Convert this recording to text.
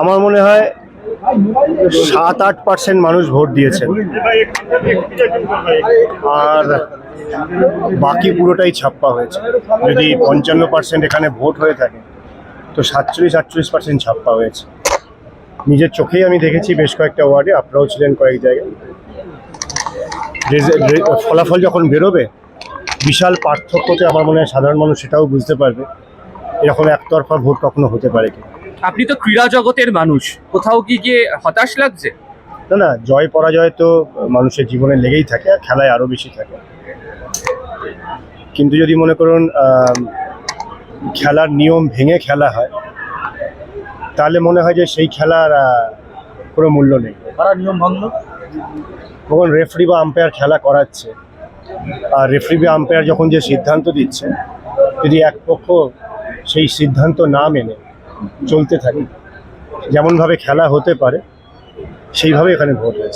আমার মনে হয় সাত, আট পার্সেন্ট মানুষ ভোট দিয়েছেন। আর বাকি পুরোটাই ছাপ্পা হয়েছে। যদি পঞ্চান্ন পার্সেন্ট এখানে ভোট হয়ে থাকে, তো সাতচল্লিশ, আটচল্লিশ পার্সেন্ট ছাপ্পা হয়েছে। নিজের চোখেই আমি দেখেছি বেশ কয়েকটা ওয়ার্ডে, আপনারাও ছিলেন কয়েক জায়গায়। ফলাফল যখন বেরোবে, বিশাল পার্থক্যতে আমার মনে হয় সাধারণ মানুষ সেটাও বুঝতে পারবে। এরকম একতরফা ভোট কখনো হতে পারে আপনি তো ক্রীড়া জগতের মানুষ। কোথাও কি গিয়ে হতাশ লাগছে? না না জয় পরাজয় তো মানুষের জীবনে লেগেই থাকে আর খেলায় আরও বেশি থাকে। কিন্তু যদি মনে করুন খেলার নিয়ম ভেঙে খেলা হয় তাহলে মনে হয় যে সেই খেলার কোনো মূল্য নেই। কারা নিয়ম ভাঙলো তখন রেফারি বা আম্পায়ার খেলা করাচ্ছে। আর রেফারি বা আম্পায়ার যখন যে সিদ্ধান্ত দিচ্ছে যদি এক পক্ষ সেই সিদ্ধান্ত না মেনে চলতে থাকে। যেমনভাবে খেলা হতে পারে সেইভাবে এখানে ভোট হয়েছে।